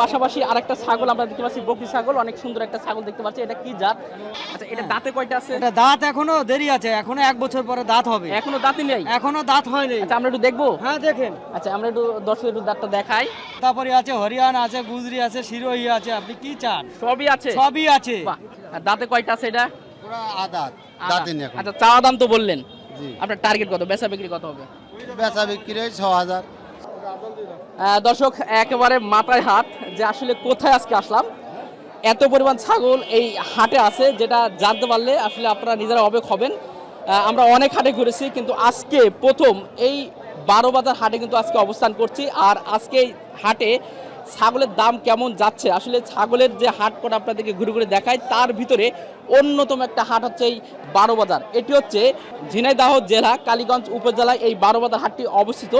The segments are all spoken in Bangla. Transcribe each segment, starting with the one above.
পাশাপাশি আরেকটা ছাগল আমরা দেখতে পাচ্ছি বকরি ছাগল। অনেক সুন্দর একটা ছাগল দেখতে পাচ্ছি। এটা কি জাত? আচ্ছা এটা দাঁতে কয়টা আছে? এটা দাঁত এখনও দেরি আছে। এখনও এক বছর পরে দাঁত হবে। এখনও দাঁতই নেই? এখনও দাঁত হয়নি। আচ্ছা আমরা একটু দেখব? হ্যাঁ দেখেন। আচ্ছা আমরা একটু দর্শক একটু দাঁতটা দেখাই। তারপরে আছে হরিয়ানা আছে গুজরি আছে শিরোহী আছে। আপনি কি চান? সবই আছে? সবই আছে। আর দাঁতে কয়টা আছে এটা? পুরা আদাত আদা। দাঁতেনি এখন। আচ্ছা চাওয়া দাম তো বললেন। জি। আপনার টার্গেট কত? বেচা বিক্রি কত হবে? বেচা বিক্রি হয় ছ হাজার দর্শক, একেবারে মাথায় হাত যে আসলে কোথায় আজকে আসলাম। এত পরিমাণ ছাগল এই হাটে আছে, যেটা জানতে পারলে আসলে আপনারা নিজেরা অবেক হবেন। আমরা অনেক হাটে ঘুরেছি, কিন্তু আজকে প্রথম এই বারো বাজার হাটে কিন্তু আজকে অবস্থান করছি। আর আজকে হাটে ছাগলের দাম কেমন যাচ্ছে? আসলে ছাগলের যে হাট করে আপনাদেরকে ঘুরে ঘুরে দেখায় তার ভিতরে অন্যতম একটা হাট হচ্ছে এই বারো বাজার এটি হচ্ছে ঝিনাইদহ জেলা, কালীগঞ্জ উপজেলায় এই বারো বাজার হাটটি অবস্থিত।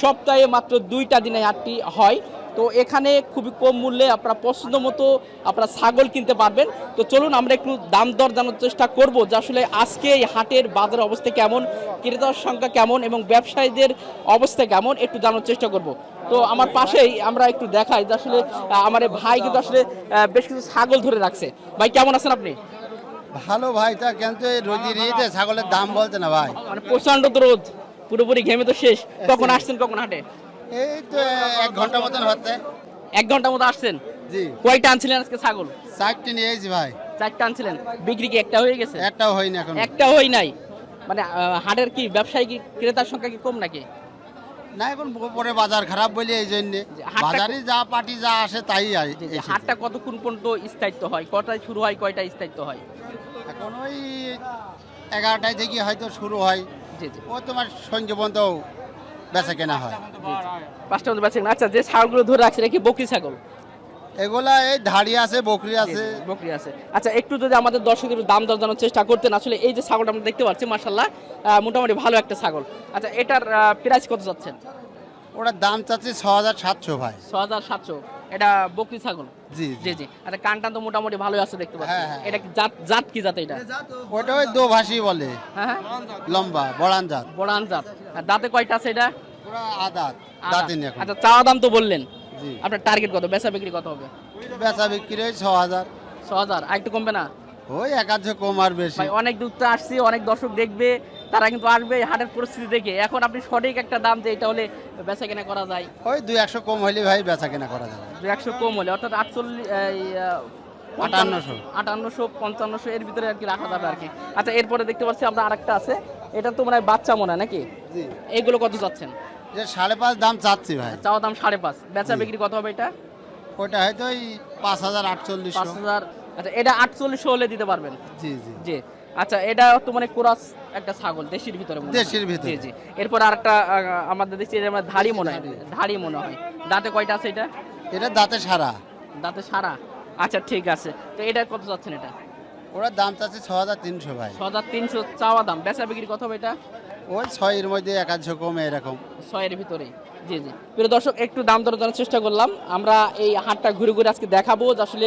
সপ্তাহে মাত্র দুইটা দিনে হাটটি হয়। তো এখানে খুবই কম মূল্যে আপনারা পছন্দ মতো আপনারা ছাগল কিনতে পারবেন। তো চলুন আমরা একটু দাম দর জানার চেষ্টা করব যে আসলে আজকে এই হাটের বাজার অবস্থা কেমন, ক্রেতার সংখ্যা কেমন এবং ব্যবসায়ীদের অবস্থা কেমন, একটু জানার চেষ্টা করব। তো আমার পাশেই আমরা একটু দেখাই যে আসলে আমার ভাই কিন্তু আসলে বেশ কিছু ছাগল ধরে রাখছে। ভাই কেমন আছেন আপনি? ভালো ভাই তা কিন্তু রোজি রিয়েতে ছাগলের দাম বলতে না ভাই। মানে প্রচণ্ড রোদ পুরোপুরি ঘেমে তো শেষ। কখন আসছেন কখন হাটে? এই তো এক ঘণ্টা মতন হচ্ছে। এক ঘণ্টার মতো আসছেন? জি। কয়টা আনছিলেন আজকে ছাগল? চারটি নিয়েছি ভাই। চারটা আনছিলেন। বিক্রি কি একটা হয়ে গেছে? একটাও হয়নি এখন। একটা হয় নাই। মানে হাটের কি ব্যবসায়ী কি ক্রেতার সংখ্যা কি কম নাকি? না এখন পরে বাজার খারাপ বলে এই জন্যে। বাজারে যা পার্টি যা আসে তাই। হাটটা কতক্ষণ পর্যন্ত স্থায়িত্ব হয়? কটায় শুরু হয় কয়টায় স্থায়িত্ব হয়? এখন ওই এগারোটায় থেকে হয়তো শুরু হয়। ও তোমার সন্ধ্যে পর্যন্ত বেচা কেনা হয়। পাঁচটা মতো বেঁচে আচ্ছা যে ছাগলগুলো ধরে রাখছে নাকি বকরি ছাগল? এগুলা এই ধাড়ি আছে বকরি আছে। বকরি আছে। আচ্ছা একটু যদি আমাদের দর্শকদের দাম দর জানার চেষ্টা করতেন আসলে এই যে ছাগলটা আমরা দেখতে পাচ্ছি মার্শাল্লাহ মোটামুটি ভালো একটা ছাগল। আচ্ছা এটার প্রাইস কত যাচ্ছেন? ওটার দাম চাচ্ছি ছ হাজার সাতশো ভাই। ছ হাজার সাতশো। এটা বকরি ছাগল? জি জি। জি আচ্ছা কানটান তো মোটামুটি ভালোই আছে দেখতে পাচ্ছি। হ্যাঁ, হ্যাঁ। এটা জাত জাত কি জাত এটা? ওটা ওই দো ভাষী বলে। হ্যাঁ হ্যাঁ। লম্বা বড়ান জাত। বড়ান জাত। আর দাঁতে কয়টা আছে এটা? পুরা আদাত। আদা। দাঁতিনি আচ্ছা চাওয়া দাম তো বললেন। আপনার টার্গেট কত? বেচা বিক্রি কত হবে? বেচা বিক্রি ওই ছ হাজার। ছ হাজার। আর একটু কমবে না? ওই একাধ কম আর বেশি। ভাই অনেক দূর তো আসছি অনেক দর্শক দেখবে তারা কিন্তু আসবে হাটের পরিস্থিতি দেখে। এখন আপনি সঠিক একটা দাম যে এটা হলে বেচা কেনা করা যায়। ওই দুই একশো কম হলে ভাই বেচা কেনা করা যাবে। দু একশো কম হলে অর্থাৎ আটচল্লিশ আটান্নশো। আটান্নশো পঞ্চান্নশো এর ভিতরে আর কি রাখা যাবে আর কি। আচ্ছা এরপরে দেখতে পাচ্ছি আমরা আরেকটা আছে। এটা তো মানে বাচ্চা মনে হয় নাকি? জি। এগুলো কত চাচ্ছেন? যে সাড়ে পাঁচ দাম চাচ্ছি ভাই। চাওয়া দাম সাড়ে পাঁচ। বেচা বিক্রি কত হবে এটা? ওটা হয়তো ওই পাঁচ হাজার আটচল্লিশশো। পাঁচ হাজার আচ্ছা এটা আটচল্লিশশো হলে দিতে পারবেন? জি জি। জি। আচ্ছা এটা তো মানে কোরাস একটা ছাগল দেশির ভিতরে মনে দেশির ভিতরে। জি জি। এরপর আরেকটা আমাদের দেখছি এটা আমার ধাড়ি মনে হয়। ধাড়ি। মনে হয়। দাঁতে কয়টা আছে এটা? এটা দাঁতে সারা। দাঁতে সারা? আচ্ছা ঠিক আছে। তো এটা কত চাচ্ছেন এটা? ওটার দাম চাচ্ছে ছ হাজার তিনশো ভাই। ছ হাজার তিনশো চাওয়া দাম। বেচা বিক্রি কত হবে এটা? ওই ছয়ের মধ্যে একাদশো কমে এরকম। ছয়ের ভিতরে জি জি। প্রিয় দর্শক একটু দাম দর জানার চেষ্টা করলাম। আমরা এই হাটটা ঘুরে ঘুরে আজকে দেখাবো যে আসলে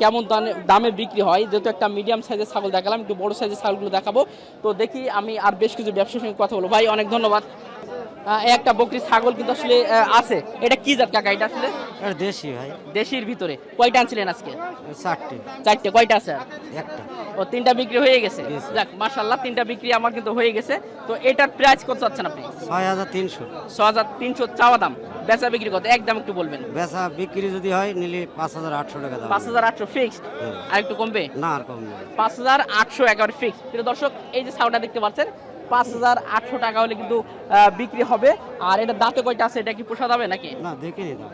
কেমন দামে দামে বিক্রি হয়। যেহেতু একটা মিডিয়াম সাইজের ছাগল দেখালাম একটু বড় সাইজের ছাগলগুলো দেখাবো। তো দেখি আমি আর বেশ কিছু ব্যবসার সঙ্গে কথা বলব। ভাই অনেক ধন্যবাদ। একটা বকরি ছাগল কিন্তু আসলে আছে। এটা কি জাত কাকা এটা আসলে? দেশি ভাই। দেশির ভিতরে। কয়টা আনছিলেন আজকে? চারটে। চারটে। কয়টা আছে একটা। ও তিনটা বিক্রি হয়ে গেছে। যাক মাশাল্লাহ তিনটা বিক্রি আমার কিন্তু হয়ে গেছে। তো এটার প্রাইস কত চাচ্ছেন আপনি? ছয় হাজার তিনশো। ছ হাজার তিনশো চাওয়া দাম। বেচা বিক্রি কত? একদম একটু বলবেন। বেচা বিক্রি যদি হয় নিলে পাঁচ হাজার আটশো টাকা দাম। পাঁচ হাজার আটশো ফিক্সড। আর একটু কমবে? না আর কম নয়। পাঁচ হাজার আটশো একেবারে ফিক্সড কিন্তু দর্শক এই যে ছাউটা দেখতে পাচ্ছেন পাঁচ হাজার আটশো টাকা হলে কিন্তু বিক্রি হবে। আর এটা দাঁতে কয়টা আছে? এটা কি পোষা যাবে নাকি? না দেখিনি দাম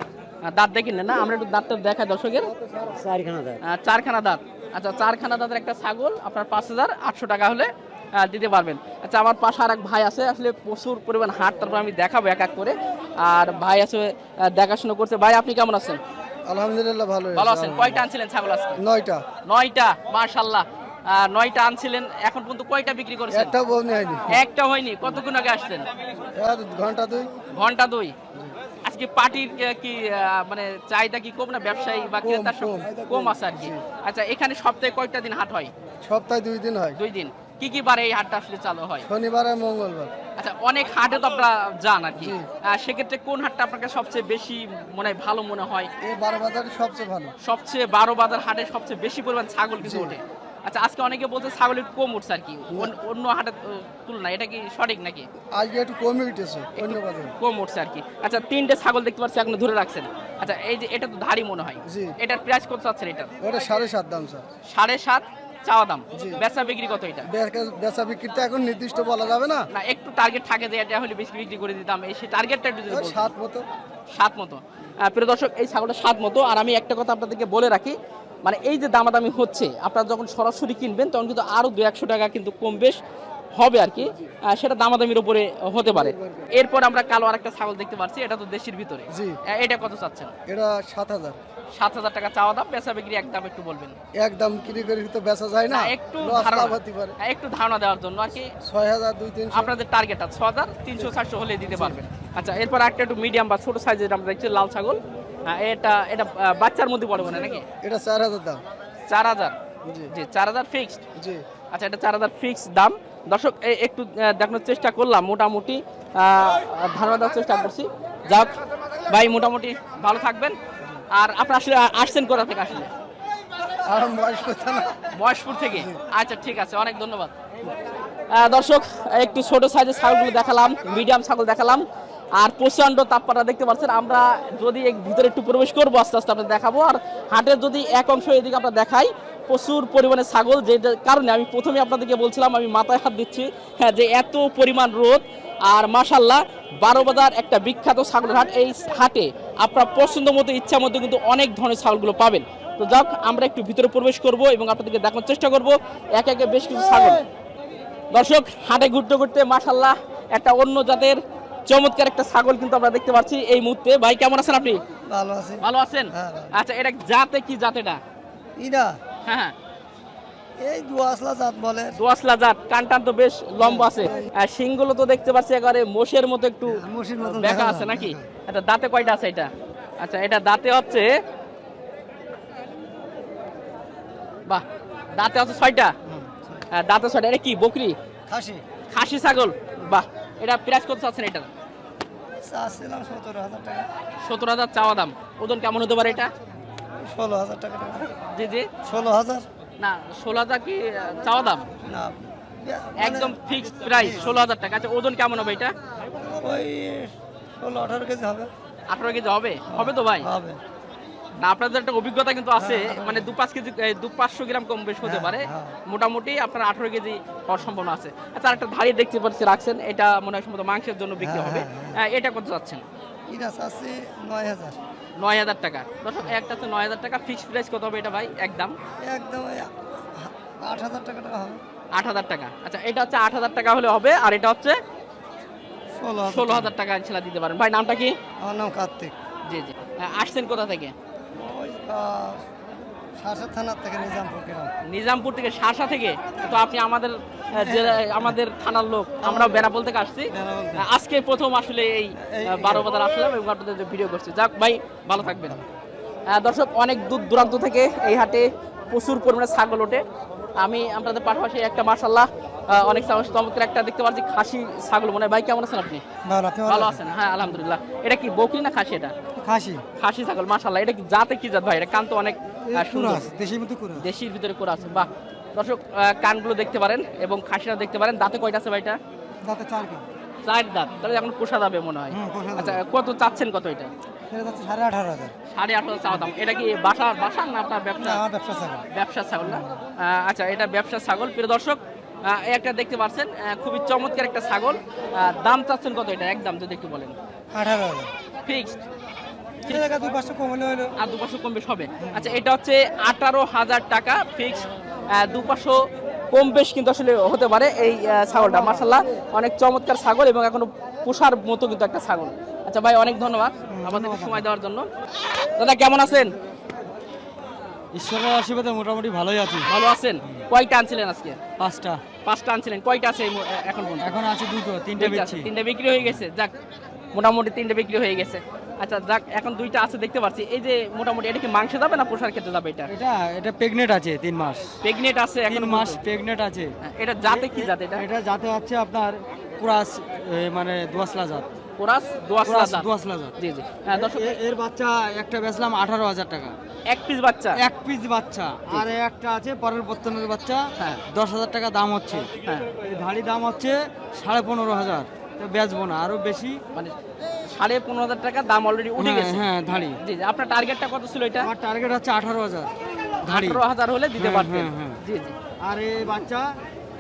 দাঁত দেখিন না? আমরা একটু দাঁতটা দেখাই দর্শকের। চারখানা আহ, চারখানা দাঁত। আচ্ছা চারখানা দাঁতের একটা ছাগল আপনার পাঁচ হাজার আটশো টাকা হলে দিতে পারবেন। আচ্ছা আমার পাশে আর এক ভাই আছে আসলে প্রচুর পরিমাণ হাট তারপর আমি দেখাবো এক এক করে। আর ভাই আছে দেখাশোনা করছে। ভাই আপনি কেমন আছেন? আলহামদুলিল্লাহ ভালো ভালো আছেন? কয়টা আনছিলেন ছাগল আজকে? নয়টা। নয়টা মার্শাল্লাহ নয়টা আনছিলেন এখন পর্যন্ত কয়টা বিক্রি করেছেন? একটা হয়নি। একটা হয়নি। কতক্ষণ আগে আসছেন? ঘণ্টা দুই। ঘণ্টা দুই। আজকে পার্টির কি মানে চাহিদা কি কম না ব্যবসায়ী বা ক্রেতার কম। আছে আর কি। আচ্ছা এখানে সপ্তাহে কয়টা দিন হাট হয়? সপ্তাহে দুই দিন হয়। দুই দিন। কি কি বারে এই হাটটা আসলে চালু হয়? শনিবার আর মঙ্গলবার। আচ্ছা অনেক হাটে তো আপনারা যান আর কি। সেক্ষেত্রে কোন হাটটা আপনাকে সবচেয়ে বেশি মনে হয় ভালো মনে হয়? এই বারো বাজার সবচেয়ে ভালো। সবচেয়ে বারো বাজার হাটে সবচেয়ে বেশি পরিমাণ ছাগল কিন্তু ওঠে। আচ্ছা আজকে অনেকে বলছে ছাগল একটু কম উঠছে আর কি অন্য- হাটের তুলনায় এটা কি সঠিক নাকি? আজকে একটু কমে উঠেছে অন্য কম উঠছে আর কি? আচ্ছা তিনটে ছাগল দেখতে পাচ্ছি এখন ধরে রাখছেন। আচ্ছা এই যে এটা তো ধাড়ি মনে হয়। এটার প্রাইস কত চাচ্ছেন এটা? ওটা সাড়ে সাত দাম স্যার। সাড়ে সাত চাওয়া দাম। বেচা বিক্রি কত এটা? বেচা- বেচা বিক্রিটা এখন নির্দিষ্ট বলা যাবে না। না একটু টার্গেট থাকে যে এটা হলে বেশি বিক্রি করে দিতাম। এই সেই টার্গেটটা একটু সাত মতো। সাত মতো। প্রিয় দর্শক এই ছাগলটা সাত মতো। আর আমি একটা কথা আপনাদেরকে বলে রাখি মানে এই যে দামাদামি হচ্ছে আপনারা যখন সরাসরি কিনবেন তখন কিন্তু আরও দু একশো টাকা কিন্তু কম বেশ হবে আর কি। সেটা দামাদামির উপরে হতে পারে। এরপর আমরা কালো আরেকটা ছাগল দেখতে পাচ্ছি এটা তো দেশের ভিতরে। এটা কত চাচ্ছেন? এটা সাত হাজার। সাত হাজার টাকা চাওয়া দাম বেচা বিক্রি একদম একটু বলবেন। একদম কিনে করে তো বেচা যায় না একটু হ্যাঁ, একটু ধারণা দেওয়ার জন্য আর কি। ছয় হাজার দুই তিনশো। আপনাদের টার্গেট আছে ছ হাজার তিনশো চারশো হলে দিতে পারবেন। আচ্ছা এরপর একটা একটু মিডিয়াম বা ছোট সাইজের আমরা দেখছি লাল ছাগল। এটা এটা আহ, বাচ্চার মধ্যে পড়ে মনে হয় নাকি? এটা চার হাজার দাম। চার হাজার? জি। জি চার হাজার ফিক্সড জি। আচ্ছা এটা চার হাজার ফিক্সড দাম। দর্শক একটু দেখানোর চেষ্টা করলাম মোটামুটি ধারণা দেওয়ার চেষ্টা করছি। যাক ভাই মোটামুটি ভালো থাকবেন। আর আপনি আসলে আসছেন কোথা থেকে আসলে? মহেশপুর থেকে? আচ্ছা ঠিক আছে অনেক ধন্যবাদ। দর্শক একটু ছোট সাইজের ছাগলগুলো দেখালাম মিডিয়াম ছাগল দেখালাম। আর প্রচণ্ড তাপমাত্রা দেখতে পাচ্ছেন, আমরা যদি ভিতরে একটু প্রবেশ করব, আস্তে আস্তে আপনাদের দেখাবো। আর হাটের যদি এক অংশ এদিকে আমরা দেখাই, প্রচুর পরিমাণে ছাগল, যে কারণে আমি প্রথমে আপনাদেরকে বলছিলাম, আমি মাথায় হাত দিচ্ছি হ্যাঁ যে এত পরিমাণ রোদ। আর মাশাল্লাহ বারো বাজার একটা বিখ্যাত ছাগলের হাট। এই হাটে আপনার পছন্দ মতো, ইচ্ছা মতো কিন্তু অনেক ধরনের ছাগলগুলো পাবেন। তো যাক, আমরা একটু ভিতরে প্রবেশ করব এবং আপনাদেরকে দেখানোর চেষ্টা করব। একে একে বেশ কিছু ছাগল। দর্শক, হাটে ঘুরতে ঘুরতে মাশাল্লাহ একটা অন্য জাতের চমৎকার একটা ছাগল কিন্তু আমরা দেখতে পাচ্ছি এই মুহূর্তে। ভাই কেমন আছেন আপনি? ভালো আছে। ভালো আছেন? হ্যাঁ, আচ্ছা এটা জাতে কি জাত এটা? হ্যাঁ হ্যাঁ। এই দু আসলা জাত বলে। দোয়াশলা জাত তো বেশ লম্বা আছে। আর শিংগুলো তো দেখতে পাচ্ছি একেবারে মোষের মতো একটু হ্যাঁ, মোষের দেখা আছে নাকি? আচ্ছা দাঁতে কয়টা আছে এটা? আচ্ছা এটা দাঁতে হচ্ছে বাহ দাঁতে আছে ছয়টা? দাঁতে ছয়টা। এটা কি বকরি? খাসি। খাসি ছাগল? বাহ এটা প্রাইস কত চাচ্ছেন এটা? চাচ্ছিলাম সতেরো হাজার টাকা। সতেরো হাজার চাওয়া দাম। ওজন কেমন হতে পারে এটা? ষোলো হাজার টাকা টাকা। জি জি। ষোলো হাজার? না ষোলো হাজার কি চাওয়া দাম? না। একদম ফিক্সড প্রাইস ষোলো হাজার টাকা। আচ্ছা ওজন কেমন হবে এটা? ওই ষোলো আঠারো কেজি হবে। আঠারো কেজি হবে? হবে তো ভাই? হবে। না আপনাদের একটা অভিজ্ঞতা কিন্তু আছে মানে দু পাঁচ কেজি দু পাঁচশো গ্রাম কম বেশ হতে পারে। হ্যাঁ। মোটামুটি আপনার আঠারো কেজি হওয়ার সম্ভাবনা আছে। আচ্ছা একটা ধাড়ি দেখতে পাচ্ছি রাখছেন এটা মনে হয় সম্ভবত মাংসের জন্য বিক্রি হ্যাঁ, হবে। হ্যাঁ, হ্যাঁ, এটা কত যাচ্ছেন? এটা চাচ্ছি নয় হাজার। নয় হাজার টাকা। দর্শক একটা হচ্ছে নয় হাজার টাকা ফিক্সড প্রাইস কত হবে এটা ভাই? একদম একদম আট হাজার টাকা হবে। আট হাজার টাকা। আচ্ছা এটা হচ্ছে আট হাজার টাকা হলে হবে আর এটা হচ্ছে ষোলো ষোলো হাজার টাকা ইনশাল্লাহ দিতে পারেন। ভাই নামটা কি? আমার নাম কার্তিক। জি জি। আসছেন কোথা থেকে? থানার থেকে নিজামপুর গ্রাম। নিজামপুর থেকে শাসা থেকে? তো আপনি আমাদের আমাদের থানার লোক। আমরা বেনাপোল থেকে আসছি। আজকে প্রথম আসলে এই বারো বাজার আসলাম এবং আপনাদের ভিডিও করছি। যাক ভাই ভালো থাকবেন। দর্শক অনেক দূর দূরান্ত থেকে এই হাটে প্রচুর পরিমাণে ছাগল ওঠে। আমি আপনাদের পাশাপাশি একটা মার্শাল্লাহ অনেক চমৎ- চমৎকার একটা দেখতে পাচ্ছি খাসি ছাগল মনে হয়। ভাই কেমন আছেন আপনি? ভালো আছেন? হ্যাঁ আলহামদুলিল্লাহ। এটা কি বকরি না খাসি এটা? খাসি। খাসি ছাগল মার্শাল্লাহ এটা কি জাতে কি জাত ভাই? এটা কান তো অনেক সুন্দর। দেশের দেশির ভিতরে করা আছে বাহ। দর্শক আহ, কানগুলো দেখতে পারেন এবং খাসিটা দেখতে পারেন। দাঁতে কয়টা আছে ভাইটা যাতে চার চার দাঁত। তাহলে এখন পোষা যাবে মনে হয়। আচ্ছা কত চাচ্ছেন কত এটা? সাড়ে আঠারো হাজার। সাড়ে আঠারো চাওয়া দাম। এটা কি বাসার না আপনার ব্যবসা? আমার ব্যবসা ছাগল। ব্যবসার ছাগল না? আচ্ছা এটা ব্যবসার ছাগল। প্রিয় দর্শক একটা দেখতে পাচ্ছেন খুবই চমৎকার একটা ছাগল। দাম চাচ্ছেন কত এটা? একদম যদি একটু বলেন। আঠারো হাজার। ফিক্সড। আর দু পাঁচশো কম বেশ হবে আচ্ছা এটা হচ্ছে আঠারো হাজার টাকা ফিক্সড। দু পাঁচশো কম বেশ কিন্তু আসলে হতে পারে এই ছাগলটা। মার্শাল্লাহ অনেক চমৎকার ছাগল এবং এখনও পোষার মতো কিন্তু একটা ছাগল। আচ্ছা ভাই অনেক ধন্যবাদ আমাদেরকে সময় দেওয়ার জন্য। দাদা কেমন আছেন? ঈশ্বরের আশীর্বাদে মোটামুটি ভালোই আছি। ভালো আছেন? কয়টা আনছিলেন আজকে? পাঁচটা। পাঁচটা আনছিলেন। কয়টা আছে এখন এখন আছে দুটো তিনটে আছে। তিনটে বিক্রি হয়ে গেছে? যাক মোটামুটি তিনটে বিক্রি হয়ে গেছে। আচ্ছা যাক এখন দুইটা আছে দেখতে পাচ্ছি। এই যে মোটামুটি এটা কি মাংস যাবে না পোষার ক্ষেত্রে যাবে এটা? এটা এটা প্রেগনেন্ট আছে তিন মাস। প্রেগনেন্ট আছে এখন মাস প্রেগনেন্ট আছে। এটা জাতে কি জাত এটা? এটা যাতে হচ্ছে আপনার কুরাস মানে দোয়াশলা জাত। কোরাস দোয়াশলা জাত দোয়াশলা জাত জি জি। হ্যাঁ দর্শক এর বাচ্চা একটা বেচলাম আঠারো হাজার টাকা। এক পিস বাচ্চা। এক পিস বাচ্চা। আর একটা আছে পরের বর্তমানের বাচ্চা। হ্যাঁ। দশ হাজার টাকা দাম হচ্ছে। হ্যাঁ। ধাড়ি দাম হচ্ছে সাড়ে পনেরো হাজার। তো বেচবো না আরও বেশি। মানে সাড়ে পনেরো হাজার টাকা দাম অলরেডি উঠে হ্যাঁ, গেছে। হ্যাঁ ধাড়ি। জি জি। আপনার টার্গেটটা কত ছিল এটা? আমার টার্গেট হচ্ছে আঠারো হাজার। ধাড়ি। আঠারো হাজার হলে দিতে হ্যাঁ, পারতেন। হ্যাঁ, হ্যাঁ। জি জি। আর এই বাচ্চা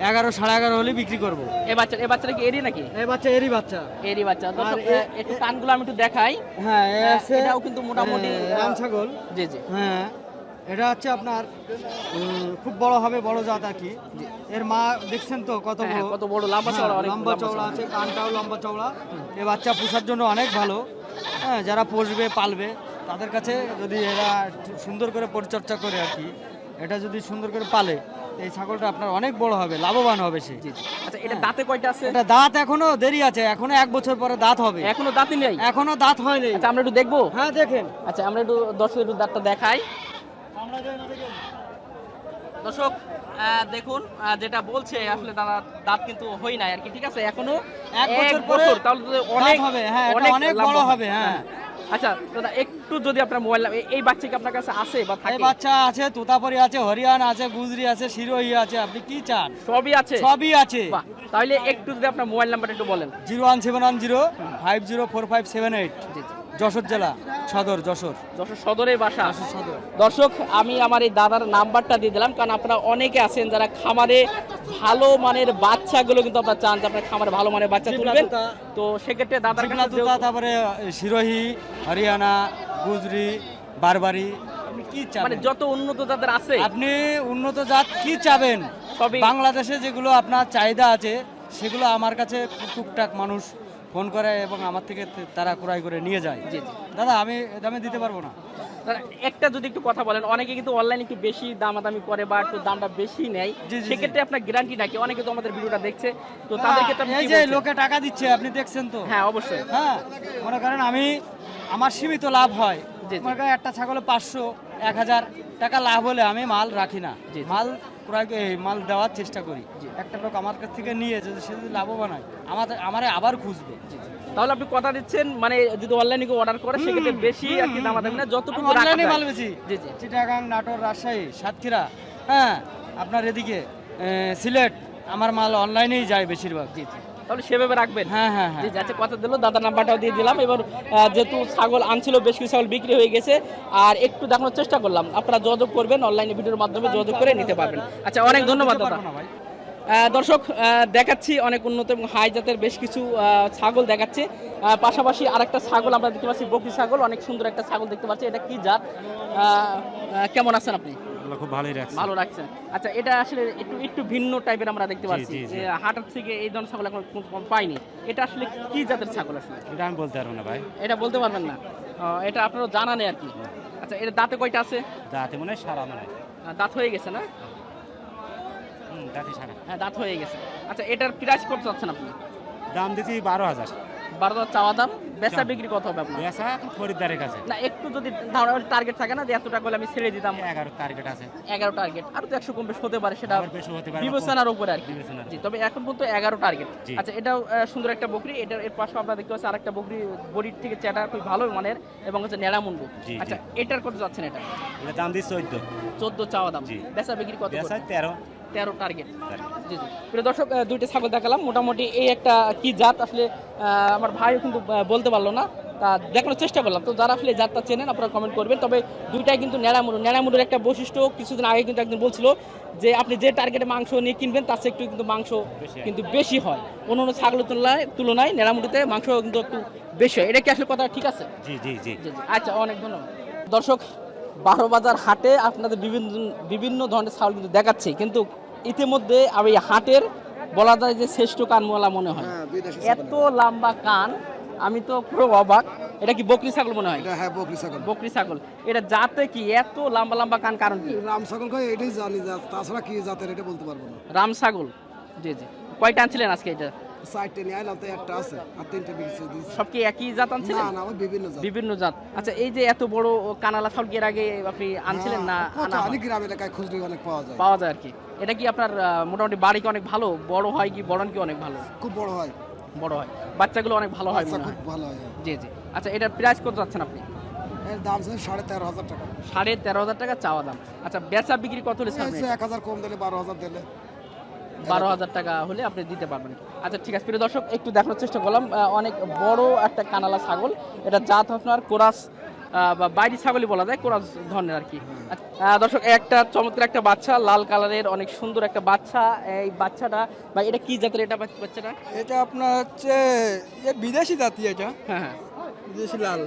এগারো সাড়ে এগারো হলে বিক্রি করব। এই বাচ্চা এই বাচ্চাটা কি এরই নাকি? এই বাচ্চা এরই বাচ্চা। এরই বাচ্চা। দর্শক এ- একটু কানগুলো আমি একটু দেখাই। হ্যাঁ এ হ্যাঁ, এটাও কিন্তু মোটামুটি, এ, রাম ছাগল। জি জি। হ্যাঁ এটা হচ্ছে আপনার খুব বড় হবে বড় জাত আর কি। এর মা দেখছেন তো কত হ্যাঁ, হ্যাঁ, বড়? কত বড় লম্বা হ্যাঁ, চওড়া অনেক লম্বা চওড়া আছে কানটাও লম্বা চওড়া। এই বাচ্চা পোষার জন্য অনেক ভালো। হ্যাঁ যারা পোষবে পালবে তাদের কাছে যদি এরা সুন্দর করে পরিচর্যা করে আর কি এটা যদি সুন্দর করে পালে এই ছাগলটা আপনার অনেক বড় হবে লাভবান হবে সে। আচ্ছা এটা দাঁতে কয়টা আছে? এটা দাঁত এখনও দেরি আছে এখনও এক বছর পরে দাঁত হবে। এখনও দাঁতই নেই? এখনও দাঁত হয়নি। আচ্ছা আমরা একটু দেখব? হ্যাঁ দেখেন। আচ্ছা আমরা একটু দর্শক একটু দাঁতটা দেখাই। দর্শক দেখুন যেটা বলছে আসলে দাদা দাঁত কিন্তু হই নাই আর কি ঠিক আছে? এখনও এক বছর পরে তাহলে অনেক হবে, হ্যাঁ, অনেক বড় হবে, হ্যাঁ। আচ্ছা দাদা একটু যদি আপনার মোবাইল এই বাচ্চা কি আপনার কাছে আছে বা থাকে? বাচ্চা আছে তোতাপুরি আছে হরিয়ানা আছে গুজরি আছে শিরোহি আছে আপনি কি চান? সবই আছে? সবই আছে। তাহলে একটু যদি আপনার মোবাইল নাম্বার একটু বলেন। Zero one seven one zero five zero four five seven eight. Jashore জেলা সদর যশোর। যশোর সদরের বাসা। সদর। দর্শক আমি আমার এই দাদার নাম্বারটা দিয়ে দিলাম কারণ আপনারা অনেকে আছেন যারা খামারে ভালো মানের বাচ্চাগুলো কিন্তু আপনারা চান যে আপনার খামারে ভালো মানের বাচ্চা তুলবেন। তো সেক্ষেত্রে দাদার তারপরে শিরোহি হরিয়ানা গুজরি বারবারি। কি মানে যত উন্নত আছে। আপনি উন্নত জাত কি চাবেন? বাংলাদেশে যেগুলো আপনার চাহিদা আছে সেগুলো আমার কাছে টুকটাক মানুষ ফোন করে এবং আমার থেকে তারা ক্রয় করে নিয়ে যায়। জি জি। দাদা আমি দামে দিতে পারব না। একটা যদি একটু কথা বলেন অনেকে কিন্তু অনলাইনে একটু বেশি দামাদামি করে বা একটু দামটা বেশি নেয়। সেক্ষেত্রে আপনার গ্যারান্টি নাকি অনেকে তো আমাদের ভিডিওটা দেখছে। তো তাদেরকে তো এই যে লোকে টাকা দিচ্ছে আপনি দেখছেন তো? হ্যাঁ অবশ্যই। হ্যাঁ মনে করেন আমি আমার সীমিত লাভ হয়। মনে করেন একটা ছাগলে পাঁচশো এক হাজার টাকা লাভ হলে আমি মাল রাখি না। মাল ক্রয় মাল দেওয়ার চেষ্টা করি। একটা লোক আমার কাছ থেকে নিয়ে যদি সে যদি লাভবান হয় আমাদের আমারে আবার খুঁজবে। তাহলে আপনি কথা দিচ্ছেন মানে যদি অনলাইনে কেউ অর্ডার করে সেক্ষেত্রে বেশি আর কি দাম না যতটুকু অনলাইনে মাল বেশি জি জি। চিটাগাং নাটোর রাজশাহী সাতক্ষীরা হ্যাঁ আপনার এদিকে সিলেট আমার মাল অনলাইনেই যায় বেশিরভাগ। জি জি। তাহলে সেভাবে রাখবেন। হ্যাঁ হ্যাঁ হ্যাঁ। যাচ্ছে কথা দিল দাদার নাম্বারটাও দিয়ে দিলাম। এবার যেহেতু ছাগল আনছিল বেশ কিছু ছাগল বিক্রি হয়ে গেছে আর একটু দেখানোর চেষ্টা করলাম। আপনারা যোগাযোগ করবেন অনলাইনে ভিডিওর মাধ্যমে যোগাযোগ করে নিতে পারবেন। আচ্ছা। অনেক ধন্যবাদ দাদা। দর্শক আহ, দেখাচ্ছি অনেক উন্নত এবং হাই জাতের বেশ কিছু ছাগল দেখাচ্ছে। পাশাপাশি আরেকটা ছাগল আমরা দেখতে পাচ্ছি বকরি ছাগল। অনেক সুন্দর একটা ছাগল দেখতে পাচ্ছি। এটা কি জাত? কেমন আছেন আপনি? আল্লাহ খুব ভালোই রাখছে। ভালো রাখছেন আচ্ছা এটা আসলে একটু একটু ভিন্ন টাইপের আমরা দেখতে পাচ্ছি। যে হাটার থেকে এই ধরনের ছাগল এখন পাইনি। এটা আসলে কি জাতের ছাগল আসলে? এটা আমি বলতে পারব না ভাই। এটা বলতে পারবেন না? এটা আপনারও জানা নেই আর কি। আচ্ছা এটা দাঁতে কয়টা আছে? দাঁতে মনে হয় সারা মনে দাঁত হয়ে গেছে না? দাঁতে সারা। হ্যাঁ দাঁত হয়ে গেছে। আচ্ছা এটার প্রাইস কত চাচ্ছেন আপনি? দাম দিচ্ছি বারো হাজার। বারো হাজার চাওয়া দাম বেচা বিক্রি কত হবে আপনার এখন খরিদ্দারের কাছে। না একটু যদি টার্গেট থাকে না যে এত টাকা আমি ছেড়ে দিতাম। এগারো টার্গেট আছে। এগারো টার্গেট আর তো একশো কম বেশি হতে পারে সেটা আবার হতে পারে বিবেচনার উপরে আর কি। জি তবে এখন পর্যন্ত এগারো টার্গেট আচ্ছা এটাও সুন্দর একটা বকরি। এটার এর পাশে আপনারা দেখতে পাচ্ছেন আরেকটা বকরি বডির থেকে চেটা খুব ভালো মানের এবং হচ্ছে নেড়া মুন্ডু। জি, জি। আচ্ছা এটার কত যাচ্ছেন এটা? এটা দাম দিচ্ছি চোদ্দ। চোদ্দ চাওয়া দাম। বেচা বিক্রি কত বেসা তেরো। তেরো টার্গেট। জি জি। প্রিয় দর্শক দুইটা ছাগল দেখালাম। মোটামুটি এই একটা কি জাত? আসলে আমার ভাইও কিন্তু বলতে পারল না। তা দেখানোর চেষ্টা করলাম। তো যারা আসলে জাতটা চেনেন আপনারা কমেন্ট করবেন। তবে দুইটাই কিন্তু ন্যাড়ামুড়ো ন্যাড়ামুড়োর একটা বৈশিষ্ট্য কিছুদিন আগে কিন্তু একজন বলছিল যে আপনি যে টার্গেটে মাংস নিয়ে কিনবেন তার চেয়ে একটু কিন্তু মাংস কিন্তু বেশি হয়। অন্য অন্য ছাগলের তুলনায় তুলনায় ন্যাড়ামুড়িতে মাংস কিন্তু একটু বেশি হয়। এটা কি আসলে কথা ঠিক আছে? জি। জি জি। আচ্ছা অনেক ধন্যবাদ। দর্শক বারো বাজার হাটে আপনাদের বিভিন্ন বিভিন্ন ধরনের ছাগল কিন্তু দেখাচ্ছে। কিন্তু ইতিমধ্যে আমি হাটের বলা যায় যে শ্রেষ্ঠ কানওয়ালা মনে হয়। এত লম্বা কান আমি তো পুরো অবাক। এটা কি বকরি ছাগল মনে হয়? হ্যাঁ বকরি ছাগল। বকরি ছাগল। এটা জাতে কি? এত লম্বা লম্বা কান কারণ কি? রাম ছাগল কয় এটাই জানি তাছাড়া কি জাতের এটা বলতে পারব না। রাম ছাগল। জি জি। কয়টা আনছিলেন আজকে এটা? চারটে নিয়ে আইলাম তো একটা আছে আর তিনটে বিক্রি দিয়েছি। সব কি একই জাত আনছিলেন? না না বিভিন্ন জাত। বিভিন্ন জাত। আচ্ছা এই যে এত বড় কানালা ছাগল এর আগে আপনি আনছিলেন না হ্যাঁ, আনা অনেক গ্রাম এলাকায় খুচরি অনেক পাওয়া যায়। পাওয়া যায় আর কি। এটা কি আপনার মোটামুটি বাড়ি কি অনেক ভালো? বড় হয় কি বড় কি অনেক ভালো? খুব বড় হয়। বড় হয়। বাচ্চাগুলো অনেক ভালো হয় মনে খুব হয়? ভালো হয় জি জি। আচ্ছা এটার প্রাইস কত যাচ্ছেন আপনি? এর দাম ছিল সাড়ে তেরো হাজার টাকা। সাড়ে তেরো হাজার টাকা চাওয়া দাম। আচ্ছা বেচা বিক্রি কত হলে এক হাজার কম দিলে বারো হাজার দিলে। বারো হাজার টাকা হলে আপনি দিতে পারবেন। আচ্ছা ঠিক আছে প্রিয় দর্শক একটু দেখানোর চেষ্টা করলাম। অনেক বড় একটা কানালা ছাগল। এটা জাত আপনার কোরাস বা বাইরি ছাগলই বলা যায় কোরাস ধরনের আর কি। দর্শক একটা চমৎকার একটা বাচ্চা লাল কালারের অনেক সুন্দর একটা বাচ্চা। এই বাচ্চাটা বা এটা কি জাতের এটা বাচ্চাটা? এটা আপনার হচ্ছে বিদেশি জাতি এটা। হ্যাঁ হ্যাঁ। বিদেশি লাল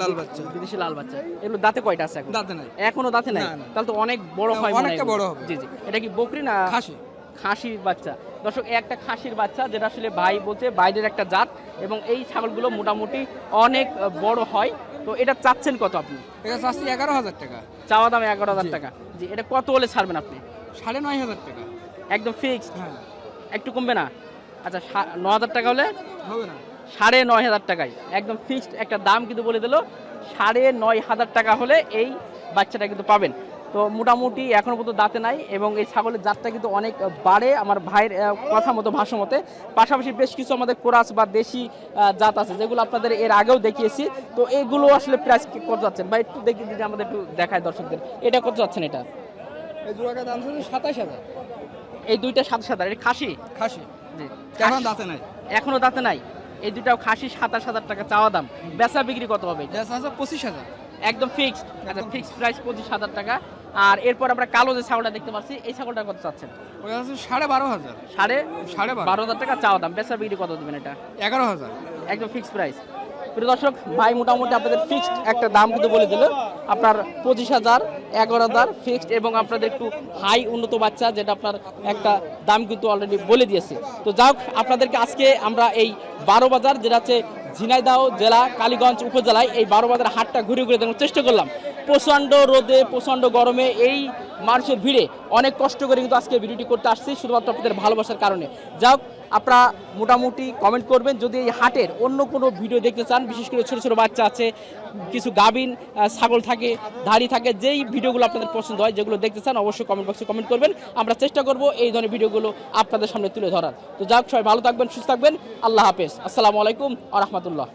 লাল বাচ্চা। বিদেশি লাল বাচ্চা। এগুলো দাঁতে কয়টা আছে এখন? দাঁতে নাই। এখনও দাঁতে নাই। তাহলে তো অনেক বড় হয় অনেকটা বড় হবে। জি জি। এটা কি বকরি না খাসি। খাসির বাচ্চা। দর্শক এই একটা খাসির বাচ্চা যেটা আসলে ভাই বলছে বাইরের একটা জাত এবং এই ছাগলগুলো মোটামুটি অনেক বড় হয়। তো এটা চাচ্ছেন কত আপনি? এটা চাচ্ছি এগারো হাজার টাকা। চাওয়া দাম এগারো হাজার টাকা। জি এটা কত হলে ছাড়বেন আপনি? সাড়ে নয় হাজার টাকা। একদম ফিক্সড হ্যাঁ। একটু কমবে না? আচ্ছা ন হাজার টাকা হলে? হবে না। সাড়ে নয় হাজার টাকায়। একদম ফিক্সড একটা দাম কিন্তু বলে দিল সাড়ে নয় হাজার টাকা হলে এই বাচ্চাটা কিন্তু পাবেন। তো মোটামুটি এখনও পর্যন্ত দাঁতে নাই এবং এই ছাগলের জাতটা কিন্তু অনেক বাড়ে আমার ভাইয়ের কথা মতো ভাষ্য মতে। পাশাপাশি বেশ কিছু আমাদের কোরাস বা দেশি জাত আছে যেগুলো আপনাদের এর আগেও দেখিয়েছি। তো এগুলো আসলে প্রাইস কত যাচ্ছেন? বা একটু দেখি যদি আমাদের একটু দেখায় দর্শকদের। এটা কত যাচ্ছেন এটা? এই জোড়াটার দাম সাতাশ হাজার। এই দুইটা সাত সাত এটা খাসি? খাসি। জি। এখন দাঁতে নাই? এখনও দাঁতে নাই। এই দুটাও খাসি সাতাশ হাজার টাকা চাওয়া দাম। বেচা বিক্রি কত হবে? এটা? পঁচিশ হাজার। একদম ফিক্সড আচ্ছা ফিক্সড প্রাইস পঁচিশ হাজার টাকা। আর এরপর আমরা কালো যে ছাগলটা দেখতে পাচ্ছি এই ছাগলটা কত চাচ্ছেন? ওটা আছে সাড়ে বারো হাজার। সাড়ে সাড়ে বারো। বারো হাজার টাকা চাওয়া দাম। বেচা বিক্রি কত দেবেন এটা? এগারো হাজার। একদম ফিক্সড প্রাইস প্রিয় দর্শক ভাই মোটামুটি আপনাদের ফিক্সড একটা দাম কিন্তু বলে দিল। আপনার পঁচিশ হাজার এগারো হাজার ফিক্সড এবং আপনাদের একটু হাই উন্নত বাচ্চা যেটা আপনার একটা দাম কিন্তু অলরেডি বলে দিয়েছে। তো যাই হোক আপনাদেরকে আজকে আমরা এই বারো বাজার যেটা হচ্ছে ঝিনাইদহ জেলা কালীগঞ্জ উপজেলায় এই বারো বাজার হাটটা ঘুরে ঘুরে দেখানোর চেষ্টা করলাম। প্রচণ্ড রোদে, প্রচণ্ড গরমে এই মানুষের ভিড়ে অনেক কষ্ট করে কিন্তু আজকে ভিডিওটি করতে আসছি, শুধুমাত্র আপনাদের ভালোবাসার কারণে। যাই হোক, আপনারা মোটামুটি কমেন্ট করবেন। যদি এই হাটের অন্য কোনো ভিডিও দেখতে চান, বিশেষ করে ছোটো ছোটো বাচ্চা আছে, কিছু গাবিন ছাগল থাকে, ধাড়ি থাকে, যেই ভিডিওগুলো আপনাদের পছন্দ হয়, যেগুলো দেখতে চান, অবশ্যই কমেন্ট বক্সে কমেন্ট করবেন। আমরা চেষ্টা করব এই ধরনের ভিডিওগুলো আপনাদের সামনে তুলে ধরার। তো যাক সবাই ভালো থাকবেন, সুস্থ থাকবেন। আল্লাহ হাফেজ। আসসালামু আলাইকুম আ রহমতুল্লাহ।